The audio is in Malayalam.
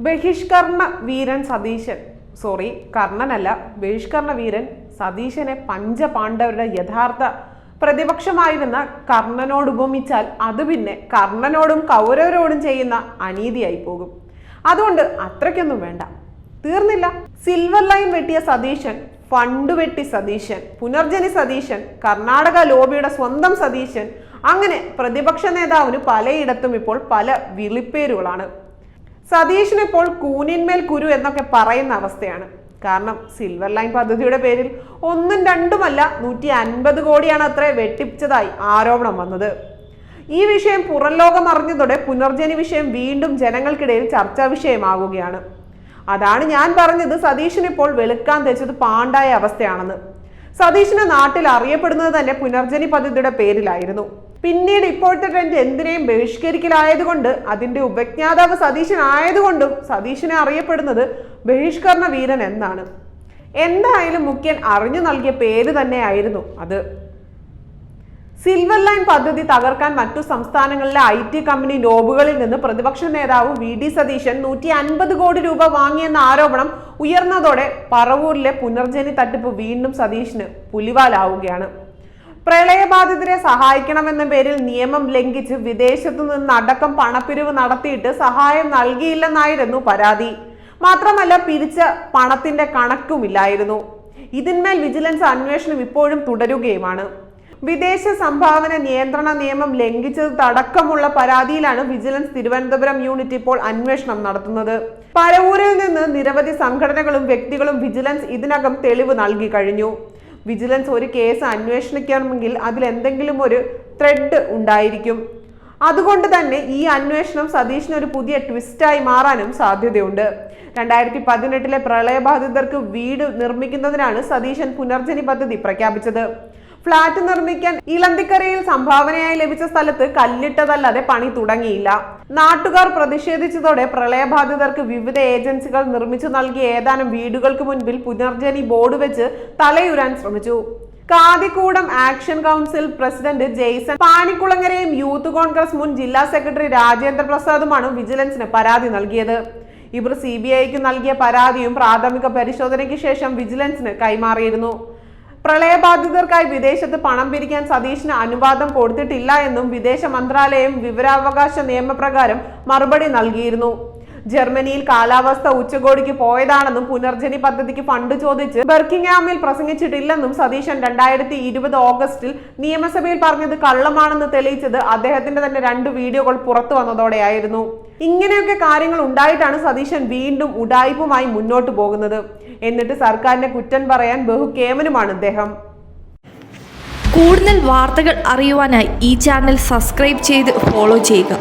ബഹിഷ്കരണ വീരൻ സതീശൻ. സോറി കർണനല്ല. ബഹിഷ്കരണ വീരൻ സതീശനെ പഞ്ചപാണ്ഡവരുടെ യഥാർത്ഥ പ്രതിപക്ഷമായിരുന്ന കർണനോട് ഉപമിച്ചാൽ അത് പിന്നെ കർണനോടും കൗരവരോടും ചെയ്യുന്ന അനീതിയായി പോകും. അതുകൊണ്ട് അത്രയ്ക്കൊന്നും വേണ്ട. തീർന്നില്ല. സിൽവർ ലൈൻ വെട്ടിയ സതീശൻ ഫണ്ട് വെട്ടി സതീശൻ പുനർജനി സതീശൻ കർണാടക ലോബിയുടെ സ്വന്തം സതീശൻ അങ്ങനെ പ്രതിപക്ഷ നേതാവിന് പലയിടത്തും ഇപ്പോൾ പല വിളിപ്പേരുകളാണ്. സതീഷിന് ഇപ്പോൾ കൂനിന്മേൽ കുരു എന്നൊക്കെ പറയുന്ന അവസ്ഥയാണ്. കാരണം സിൽവർ ലൈൻ പദ്ധതിയുടെ പേരിൽ ഒന്നും രണ്ടുമല്ല നൂറ്റി അൻപത് കോടിയാണ് അത്ര വെട്ടിപ്പിച്ചതായി ആരോപണം വന്നത്. ഈ വിഷയം പുറം ലോകം അറിഞ്ഞതോടെ പുനർജനി വിഷയം വീണ്ടും ജനങ്ങൾക്കിടയിൽ ചർച്ചാ വിഷയമാകുകയാണ്. അതാണ് ഞാൻ പറഞ്ഞത് സതീഷിന് ഇപ്പോൾ വെളുക്കാൻ തെച്ചത് പാണ്ടായ അവസ്ഥയാണെന്ന്. സതീഷിന് നാട്ടിൽ അറിയപ്പെടുന്നത് തന്നെ പുനർജനി പദ്ധതിയുടെ പേരിലായിരുന്നു. പിന്നീട് ഇപ്പോഴത്തെ ട്രെൻഡ് എന്തിനേയും ബഹിഷ്കരിക്കലായതുകൊണ്ട് അതിന്റെ ഉപജ്ഞാതാവ് സതീശനായതുകൊണ്ടും സതീശനെ അറിയപ്പെടുന്നത് ബഹിഷ്കരണ വീരൻ എന്നാണ്. എന്തായാലും മുഖ്യൻ അറിഞ്ഞു നൽകിയ പേര് തന്നെയായിരുന്നു അത്. സിൽവർ ലൈൻ പദ്ധതി തകർക്കാൻ മറ്റു സംസ്ഥാനങ്ങളിലെ ഐ ടി കമ്പനി നോബുകളിൽ നിന്ന് പ്രതിപക്ഷ നേതാവ് വി ഡി സതീശൻ നൂറ്റി അൻപത് കോടി രൂപ വാങ്ങിയെന്ന ആരോപണം ഉയർന്നതോടെ പറവൂരിലെ പുനർജനി തട്ടിപ്പ് വീണ്ടും സതീഷിന് പുലിവാലാവുകയാണ്. പ്രളയബാധിതരെ സഹായിക്കണമെന്ന പേരിൽ നിയമം ലംഘിച്ച് വിദേശത്തു നിന്നടക്കം പണപ്പിരിവ് നടത്തിയിട്ട് സഹായം നൽകിയില്ലെന്നായിരുന്നു പരാതി. മാത്രമല്ല പിരിച്ച പണത്തിന്റെ കണക്കുമില്ലായിരുന്നു. ഇതിന്മേൽ വിജിലൻസ് അന്വേഷണം ഇപ്പോഴും തുടരുകയുമാണ്. വിദേശ സംഭാവന നിയന്ത്രണ നിയമം ലംഘിച്ചത് തടക്കമുള്ള പരാതിയിലാണ് വിജിലൻസ് തിരുവനന്തപുരം യൂണിറ്റ് ഇപ്പോൾ അന്വേഷണം നടത്തുന്നത്. പരവൂരിൽ നിന്ന് നിരവധി സംഘടനകളും വ്യക്തികളും വിജിലൻസ് ഇതിനകം തെളിവ് നൽകി കഴിഞ്ഞു. വിജിലൻസ് ഒരു കേസ് അന്വേഷിക്കണമെങ്കിൽ അതിൽ എന്തെങ്കിലും ഒരു ത്രെഡ് ഉണ്ടായിരിക്കും. അതുകൊണ്ട് തന്നെ ഈ അന്വേഷണം സതീഷിന് ഒരു പുതിയ ട്വിസ്റ്റായി മാറാനും സാധ്യതയുണ്ട്. രണ്ടായിരത്തി പതിനെട്ടിലെ പ്രളയബാധിതർക്ക് വീട് നിർമ്മിക്കുന്നതിനാണ് സതീശൻ പുനർജനി പദ്ധതി പ്രഖ്യാപിച്ചത്. ഫ്ളാറ്റ് നിർമ്മിക്കാൻ ഇളന്തിക്കരയിൽ സംഭാവനയായി ലഭിച്ച സ്ഥലത്ത് കല്ലിട്ടതല്ലാതെ പണി തുടങ്ങിയില്ല. നാട്ടുകാർ പ്രതിഷേധിച്ചതോടെ പ്രളയബാധിതർക്ക് വിവിധ ഏജൻസികൾ നിർമ്മിച്ചു നൽകിയ ഏതാനും വീടുകൾക്ക് മുൻപിൽ പുനർജനി ബോർഡ് വെച്ച് തലയുരാൻ ശ്രമിച്ചു. Kathikudam action council president Jaison പാണിക്കുളങ്ങരയും youth Congress മുൻ ജില്ലാ സെക്രട്ടറി രാജേന്ദ്ര പ്രസാദുമാണ് വിജിലൻസിന് പരാതി നൽകിയത്. ഇവർ സി ബി ഐക്ക് നൽകിയ പരാതിയും പ്രാഥമിക പരിശോധനയ്ക്ക് ശേഷം വിജിലൻസിന് കൈമാറിയിരുന്നു. പ്രളയബാധിതർക്കായി വിദേശത്ത് പണം പിരിക്കാൻ സതീഷിന് അനുവാദം കൊടുത്തിട്ടില്ല എന്നും വിദേശ മന്ത്രാലയം വിവരാവകാശ നിയമപ്രകാരം മറുപടി നൽകിയിരുന്നു. ജർമ്മനിയിൽ കാലാവസ്ഥ ഉച്ചകോടിക്ക് പോയതാണെന്നും പുനർജനി പദ്ധതിക്ക് ഫണ്ട് ചോദിച്ച് ബർക്കിംഗ്ഹാമിൽ പ്രസംഗിച്ചിട്ടില്ലെന്നും സതീശൻ രണ്ടായിരത്തി ഇരുപത് ഓഗസ്റ്റിൽ നിയമസഭയിൽ പറഞ്ഞത് കള്ളമാണെന്ന് തെളിയിച്ചത് അദ്ദേഹത്തിന്റെ തന്നെ രണ്ട് വീഡിയോകൾ പുറത്തു വന്നതോടെയായിരുന്നു. ഇങ്ങനെയൊക്കെ കാര്യങ്ങൾ ഉണ്ടായിട്ടാണ് സതീശൻ വീണ്ടും ഉടായ്പുമായി മുന്നോട്ട് പോകുന്നത്. എന്നിട്ട് സർക്കാരിനെ കുറ്റം പറയാൻ ബഹുക്കേമനുമാണ് അദ്ദേഹം കൂടുതൽ വാർത്തകൾ അറിയുവാനായി ഈ ചാനൽ സബ്സ്ക്രൈബ് ചെയ്ത് ഫോളോ ചെയ്യുക.